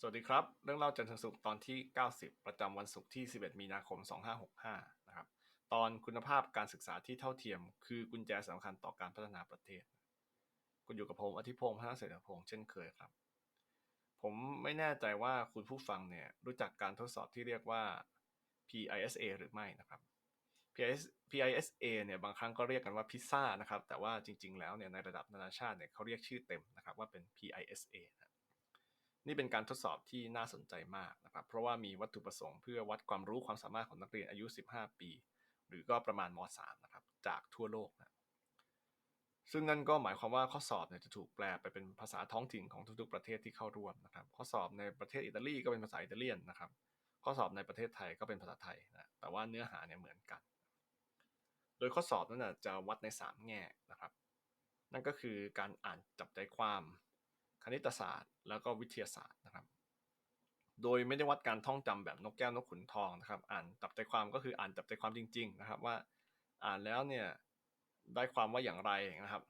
สวัสดีครับ เรื่องเล่าจันทร์สุขตอนที่ 90 ประจำวันศุกร์ที่ 11 มีนาคม 2565 นะครับ ตอนคุณภาพการศึกษาที่เท่าเทียม คือกุญแจสำคัญต่อการพัฒนาประเทศ คุณอยู่กับผมอธิพงศ์พัฒนาเศรพงศ์เช่นเคยครับ ผมไม่แน่ใจว่าคุณผู้ฟังเนี่ยรู้จักการทดสอบที่เรียกว่า PISA หรือไม่นะครับ PIS PISA เนี่ยบางครั้งก็เรียกกันว่าพิซซ่านะครับ แต่ว่าจริง ๆ แล้วเนี่ยในระดับนานาชาติเนี่ยเขาเรียกชื่อเต็มนะครับว่าเป็น PISA นะ นี่เป็นการทดสอบที่น่าสนใจมากนะครับ เพราะว่ามีวัตถุประสงค์เพื่อวัดความรู้ความสามารถของนักเรียนอายุ 15 ปี หรือก็ประมาณม .3 นะครับ จากทั่วโลกนะซึ่งนั่นก็หมายความว่าข้อสอบเนี่ยจะถูกแปลไปเป็นภาษาท้องถิ่นของทุกๆ ประเทศที่เข้าร่วมนะครับ ข้อสอบในประเทศอิตาลีก็เป็นภาษาอิตาเลียนนะครับ ข้อสอบในประเทศไทยก็เป็นภาษาไทยนะ แต่ว่าเนื้อหาเนี่ยเหมือนกัน โดยข้อสอบนั้นจะวัดใน 3 แง่นะครับ นั่นก็คือการอ่านจับใจความ คณิตศาสตร์ แล้วก็วิทยาศาสตร์นะครับ โดยไม่ได้วัดการท่องจำแบบนกแก้วนกขุนทองนะครับ อ่านจับใจความก็คืออ่านจับใจความจริง ๆ นะครับ ว่าอ่านแล้วเนี่ยได้ความว่าอย่างไรนะครับ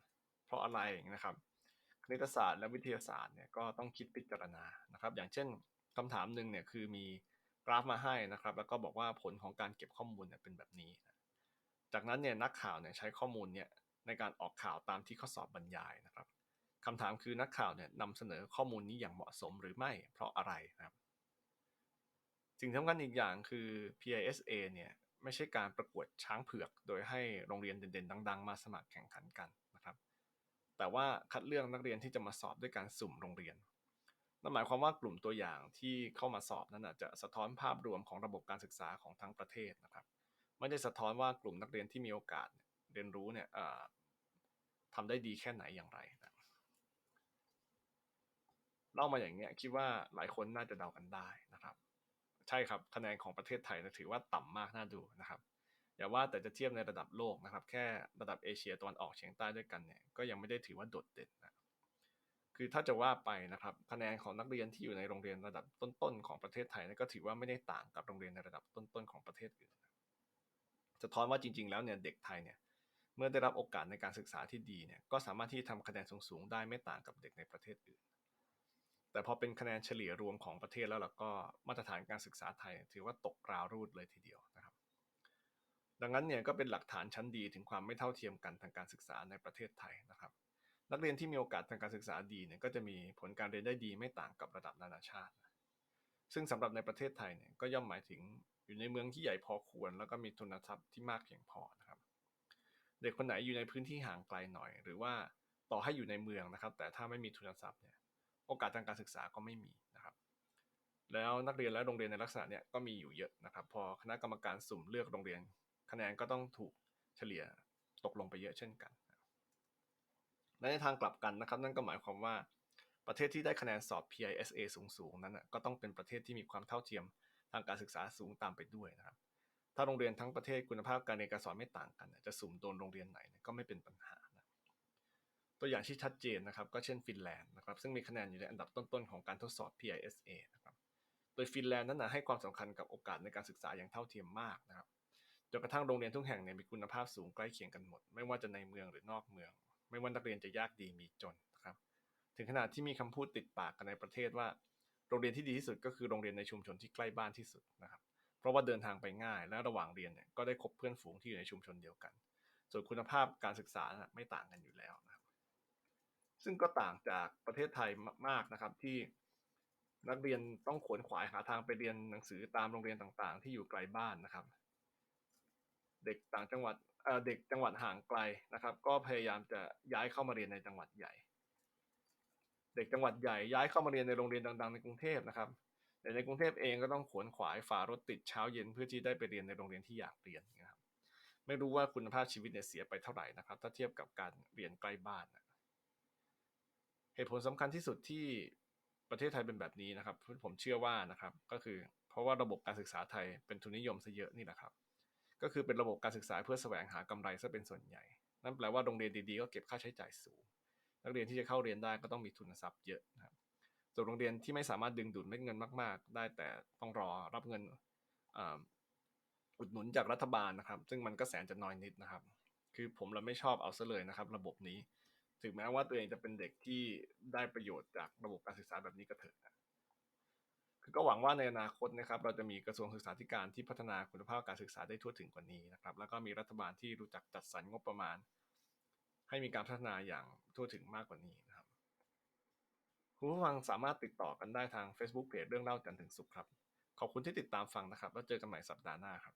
เพราะอะไรนะครับ คณิตศาสตร์และวิทยาศาสตร์เนี่ยก็ต้องคิดพิจารณานะครับ อย่างเช่นคำถามหนึ่งเนี่ยคือมีกราฟมาให้นะครับ แล้วก็บอกว่าผลของการเก็บข้อมูลเนี่ยเป็นแบบนี้ จากนั้นเนี่ยนักข่าวเนี่ยใช้ข้อมูลเนี่ยในการออกข่าวตามที่ข้อสอบบรรยายนะครับ คำถามคือนักข่าวเนี่ยนำเสนอข้อมูลนี้อย่างเหมาะสมหรือไม่เพราะอะไรนะครับสิ่งสำคัญอีกอย่างคือ PISA เนี่ยไม่ใช่การประกวดช้างเผือก โดยให้โรงเรียนเด่นๆ ดัง ๆ มาสมัครแข่งขันกันนะครับ แต่ว่าคัดเลือกนักเรียนที่จะมาสอบด้วยการสุ่มโรงเรียน นั่นหมายความว่ากลุ่มตัวอย่างที่เข้ามาสอบนั้นจะสะท้อนภาพรวมของระบบการศึกษาของทั้งประเทศนะครับ ไม่ได้สะท้อนว่ากลุ่มนักเรียนที่มีโอกาสเรียนรู้เนี่ยทำได้ดีแค่ไหนอย่างไรนะ เล่ามาอย่างเงี้ยคิดว่าหลายคนน่าจะเดากันได้นะครับ ใช่ครับคะแนนของประเทศไทยถือว่าต่ำมากน่าดูนะครับอย่าว่าแต่จะเทียบในระดับโลกนะครับ แค่ระดับเอเชียตะวันออกเฉียงใต้ด้วยกันเนี่ยก็ยังไม่ได้ถือว่าโดดเด่นนะคือถ้าจะว่าไปนะครับคะแนนของนักเรียนที่อยู่ในโรงเรียนระดับต้นๆของประเทศไทยก็ถือว่าไม่ได้ต่างกับโรงเรียนในระดับต้นๆของประเทศอื่นจะท้อนว่าจริง ๆ แล้วเนี่ยเด็กไทยเนี่ยเมื่อได้รับโอกาสในการศึกษาที่ดีเนี่ยก็สามารถที่ทำคะแนนสูงๆได้ไม่ต่างกับเด็กในประเทศอื่น แต่พอเป็นคะแนนเฉลี่ยรวมของประเทศแล้วเราก็มาตรฐานการศึกษาไทย ถือว่าตกกราวรูดเลยทีเดียวนะครับ ดังนั้นเนี่ยก็เป็นหลักฐานชั้นดีถึงความไม่เท่าเทียมกันทางการศึกษาในประเทศไทยนะครับ นักเรียนที่มีโอกาสทางการศึกษาดีเนี่ยก็จะมีผลการเรียนได้ดีไม่ต่างกับระดับนานาชาติ ซึ่งสำหรับในประเทศไทยเนี่ยก็ย่อมหมายถึงอยู่ในเมืองที่ใหญ่พอควร แล้วก็มีทุนทรัพย์ที่มากเพียงพอนะครับ เด็กคนไหนอยู่ในพื้นที่ห่างไกลหน่อย หรือว่าต่อให้อยู่ในเมืองนะครับ แต่ถ้าไม่มีทุนทรัพย์เนี่ย โอกาสทางการศึกษาก็ไม่มีนะครับ แล้วนักเรียนและโรงเรียนในลักษณะเนี้ยก็มีอยู่เยอะนะครับ พอคณะกรรมการสุ่มเลือกโรงเรียน คะแนนก็ต้องถูกเฉลี่ยตกลงไปเยอะเช่นกันและในทางกลับกันนะครับ นั่นก็หมายความว่าประเทศที่ได้คะแนนสอบ PISA สูงๆ นั้นก็ต้องเป็นประเทศที่มีความเท่าเทียมทางการศึกษาสูงตามไปด้วยนะครับ ถ้าโรงเรียนทั้งประเทศคุณภาพการเรียนการสอนไม่ต่างกัน จะสุ่มโดนโรงเรียนไหนก็ไม่เป็นปัญหา ตัวอย่างที่ชัดเจนนะครับ ก็เช่นฟินแลนด์นะครับซึ่งมีคะแนนอยู่ในอันดับต้นๆของการทดสอบ PISA นะครับโดยฟินแลนด์นั้นนะให้ความสำคัญกับโอกาสในการศึกษาอย่างเท่าเทียมมากนะครับจนกระทั่งโรงเรียนทุกแห่งเนี่ยมีคุณภาพสูงใกล้เคียงกันหมด ไม่ว่าจะในเมืองหรือนอกเมือง ไม่ว่านักเรียนจะยากดีมีจนนะครับ ถึงขนาดที่มีคำพูดติดปากกันในประเทศว่า โรงเรียนที่ดีที่สุดก็คือโรงเรียนในชุมชนที่ใกล้บ้านที่สุดนะครับ เพราะว่าเดินทางไปง่าย และระหว่างเรียนเนี่ยก็ได้คบเพื่อนฝูงที่อยู่ในชุมชนเดียวกัน ส่วนคุณภาพการศึกษาไม่ต่างกันอยู่แล้วนะ ซึ่งก็ต่างจากประเทศไทยมากนะครับที่นักเรียนต้องขวนขวายหาทางไปเรียนหนังสือตามโรงเรียนต่างๆ ที่อยู่ไกลบ้านนะครับ เด็กต่างจังหวัดเด็กจังหวัดห่างไกลนะครับ ก็พยายามจะย้ายเข้ามาเรียนในจังหวัดใหญ่ เด็กจังหวัดใหญ่ย้ายเข้ามาเรียนในโรงเรียนดังๆ ในกรุงเทพนะครับแต่ในกรุงเทพเองก็ต้องขวนขวายฝ่ารถติดเช้าเย็นเพื่อที่ได้ไปเรียนในโรงเรียนที่อยากเรียนนะครับไม่รู้ว่าคุณภาพชีวิตเนี่ยเสียไปเท่าไหร่นะครับ ถ้าเทียบกับการเรียนใกล้บ้านนะ เหตุผลสำคัญที่สุดที่ประเทศไทยเป็นแบบนี้นะครับผมเชื่อว่านะครับก็คือ เพราะว่าระบบการศึกษาไทยเป็นทุนนิยมซะเยอะนี่แหละครับ ก็คือเป็นระบบการศึกษาเพื่อแสวงหากำไรซะเป็นส่วนใหญ่ นั่นแปลว่าโรงเรียนดีๆก็เก็บค่าใช้จ่ายสูง นักเรียนที่จะเข้าเรียนได้ก็ต้องมีทุนทรัพย์เยอะนะครับส่วนโรงเรียนที่ไม่สามารถดึงดูดเม็ดเงินมาก ๆ ได้แต่ต้องรอรับเงินอุดหนุนจากรัฐบาลนะครับ ซึ่งมันก็แสนจะน้อยนิดนะครับ คือผมเราไม่ชอบเอาซะเลยนะครับ ระบบนี้ ถึงแม้ว่าตัวเองจะเป็นเด็กที่ได้ประโยชน์จากระบบการศึกษาแบบนี้ก็เถอะคือก็หวังว่าในอนาคตนะครับ เราจะมีกระทรวงศึกษาธิการที่พัฒนาคุณภาพการศึกษาได้ทั่วถึงกว่านี้นะครับ แล้วก็มีรัฐบาลที่รู้จักจัดสรรงบประมาณ ให้มีการพัฒนาอย่างทั่วถึงมากกว่านี้นะครับคุณผู้ฟังสามารถติดต่อกันได้ทาง Facebook เพจเรื่องเล่าจันถึงสุขครับ ขอบคุณที่ติดตามฟังนะครับ แล้วเจอกันใหม่สัปดาห์หน้าครับ